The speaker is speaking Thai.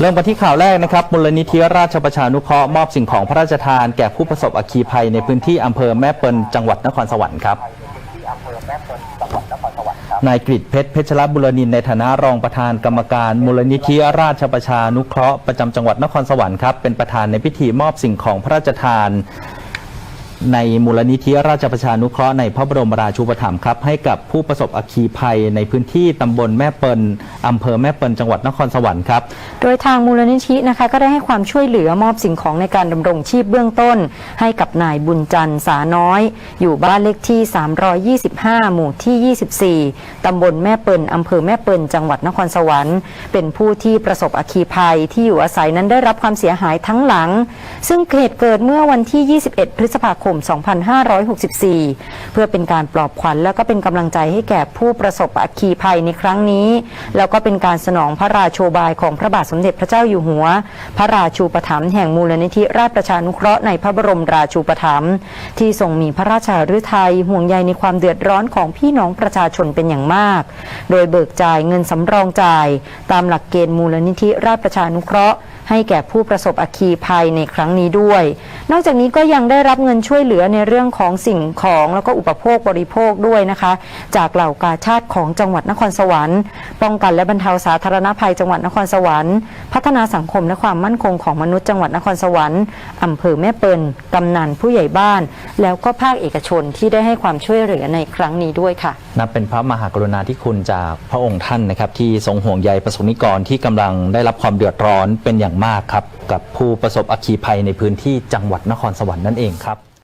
เริ่มกันที่ข่าวแรกนะครับมูลนิธิราชประชานุเคราะห์มอบสิ่งของพระราชทานแก่ผู้ประสบอัคคีภัยในพื้นที่อำเภอแม่เปิลจังหวัดนครสวรรค์ครับนายกฤษเพชรเพชรบุรนินทร์ในฐานะรองประธานกรรมการมูลนิธิราชประชานุเคราะห์ประจำจังหวัดนครสวรรค์ครับเป็นประธานในพิธีมอบสิ่งของพระราชทาน ในมูลนิธิราชประชานุเคราะห์ในพระบรมราชูปถัมภ์ครับให้กับผู้ประสบอัคคีภัยในพื้นที่ตำบลแม่เปิลอำเภอแม่เปิลจังหวัดนครสวรรค์ครับ โดยทางมูลนิธินะคะก็ได้ให้ความช่วยเหลือมอบสิ่งของในการดำรงชีพเบื้องต้น ให้กับนายบุญจันทร์สาน้อย อยู่บ้านเลขที่ 325 หมู่ที่ 24 ตำบลแม่เปิลอำเภอแม่เปิลจังหวัดนครสวรรค์ เป็นผู้ที่ประสบอัคคีภัยที่อยู่อาศัยนั้นได้รับความเสียหายทั้งหลัง ซึ่งเหตุเกิดเมื่อวันที่ 21 พฤษภาคม 2564 เพื่อเป็นการปลอบขวัญแล้วก็เป็นกำลังใจให้แก่ผู้ประสบอัคคีภัยในครั้งนี้แล้วก็เป็นการสนองพระราโชบายของพระบาทสมเด็จพระเจ้าอยู่หัว พระราชูปถัมภ์แห่งมูลนิธิราชประชานุเคราะห์ในพระบรมราชูปถัมภ์ที่ทรงมีพระราชาฤทัยห่วงใยในความเดือดร้อนของพี่น้องประชาชนเป็นอย่างมาก โดยเบิกจ่ายเงินสำรองจ่าย ตามหลักเกณฑ์มูลนิธิราชประชานุเคราะห์ให้แก่ผู้ประสบอัคคีภัยในครั้งนี้ด้วย นอกจากนี้ก็ยังได้รับเงินช่วยเหลือในเรื่องของสิ่งของแล้วก็อุปโภคบริโภคด้วยนะคะ จากเหล่ากาชาติของจังหวัดนครสวรรค์ ป้องกันและบรรเทาสาธารณภัยจังหวัดนครสวรรค์ พัฒนาสังคมและความมั่นคงของมนุษย์จังหวัดนครสวรรค์อำเภอแม่เปิลกำนันผู้ใหญ่บ้าน แล้วก็ภาคเอกชนที่ได้ให้ความช่วยเหลือในครั้งนี้ด้วยค่ะ นับเป็นพระมหากรุณาธิคุณจากพระองค์ท่านนะครับ ที่ทรงห่วงใยประสบนิกรที่กำลังได้รับความเดือดร้อนเป็นอย่างมากครับ กับผู้ประสบอัคคีภัยในพื้นที่จังหวัดนครสวรรค์นั่นเองครับ